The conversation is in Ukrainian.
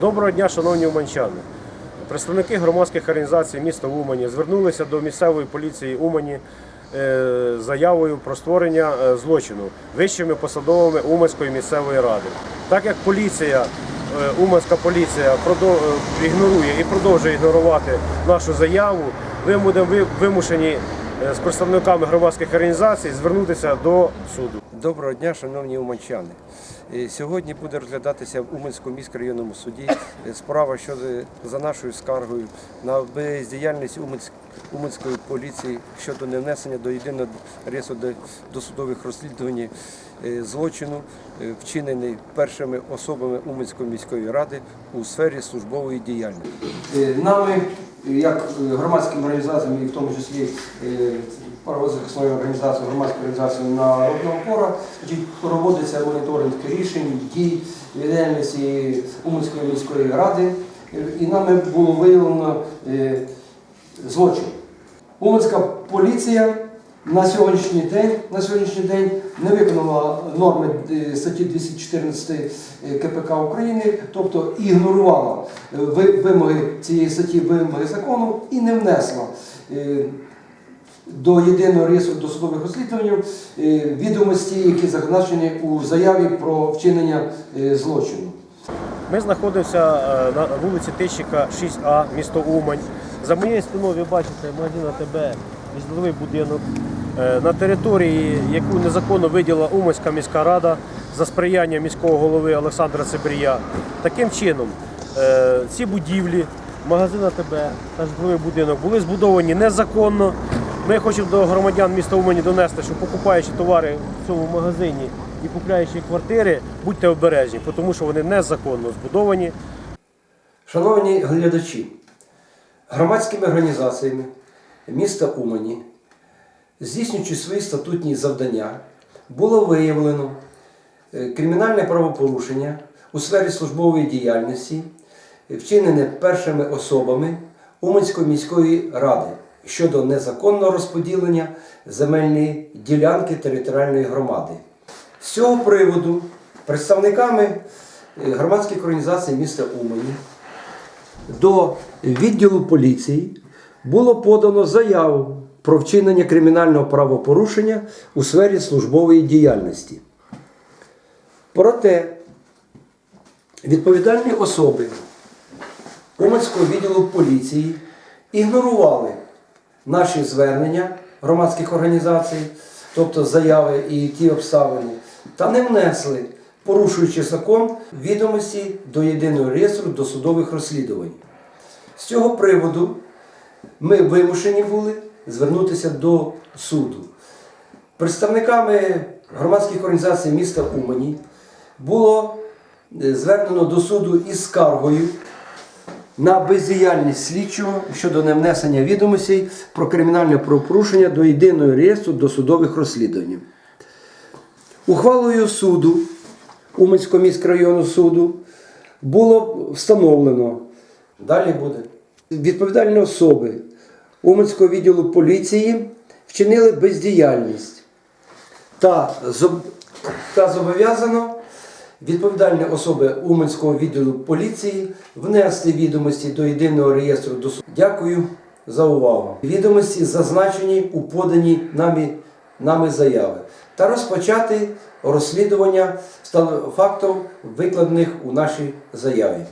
Доброго дня, шановні уманчани. Представники громадських організацій міста Умані звернулися до місцевої поліції Умані е, з заявою про створення е, злочину вищими посадовими Уманської міської ради. Так як поліція, е, Уманська поліція ігнорує і продовжує ігнорувати нашу заяву, ми будемо ви- вимушені з представниками громадських організацій звернутися до суду. Доброго дня, шановні уманчани. Е, Сьогодні буде розглядатися в Уманському міськрайонному суді е, справа щодо за нашою скаргою на бездіяльність Уманськ- Уманської поліції щодо невнесення до єдиного до- досудових розслідувань е, злочину, е, вчинений першими особами Уманської міської ради у сфері службової діяльності. Е, Нами, як громадським організаціям, і в тому числі е, правозахисною організацією, громадською організацією народного опора, проводиться моніторинг рішень, дій діяльності Уманської міської ради. Е, І нами було виявлено е, злочин. Уманська поліція на сьогоднішній день, на сьогоднішній день не виконала норми е, статті 214 КПК України, тобто ігнорувала е, вимоги цієї статті, вимоги закону і не внесла е, до єдиного реєстру досудових розслідувань е, відомості, які зазначені у заяві про вчинення е, злочину. Ми знаходимося е, на вулиці Тищика, 6А, місто Умань. За моєю спиною ви бачите магазин АТБ, житловий будинок. Е, На території, яку незаконно виділа Уманська міська рада за сприяння міського голови Олександра Цибрія. Таким чином, е, ці будівлі, магазин АТБ та житловий будинок були збудовані незаконно. Ми хочемо до громадян міста Умані донести, що покупаючи товари в цьому магазині і купляючи квартири, будьте обережні, тому що вони незаконно збудовані. Шановні глядачі, громадськими організаціями міста Умані, здійснюючи свої статутні завдання, було виявлено е, кримінальне правопорушення у сфері службової діяльності, вчинене першими особами Уманської міської ради щодо незаконного розподілення земельної ділянки територіальної громади. З цього приводу представниками е, громадських організацій міста Умані до відділу поліції було подано заяву про вчинення кримінального правопорушення у сфері службової діяльності. Проте відповідальні особи Уманського відділу поліції ігнорували наші звернення громадських організацій, тобто заяви і ті обставини, та не внесли, порушуючи закон, відомості до єдиного реєстру досудових розслідувань. З цього приводу ми вимушені були звернутися до суду. Представниками громадських організацій міста Умані було е, звернено до суду із скаргою на бездіяльність слідчого щодо невнесення відомостей про кримінальне правопорушення до єдиного реєстру досудових розслідувань. Ухвалою суду Уманського міськрайонного суду було встановлено. Далі буде. Відповідальні особи Уманського відділу поліції вчинили бездіяльність та, та зобов'язано відповідальні особи Уманського відділу поліції внести відомості до єдиного реєстру до. Дякую за увагу. Відомості зазначені у поданій нами, нами заяви та розпочати розслідування фактів, викладених у нашій заяві.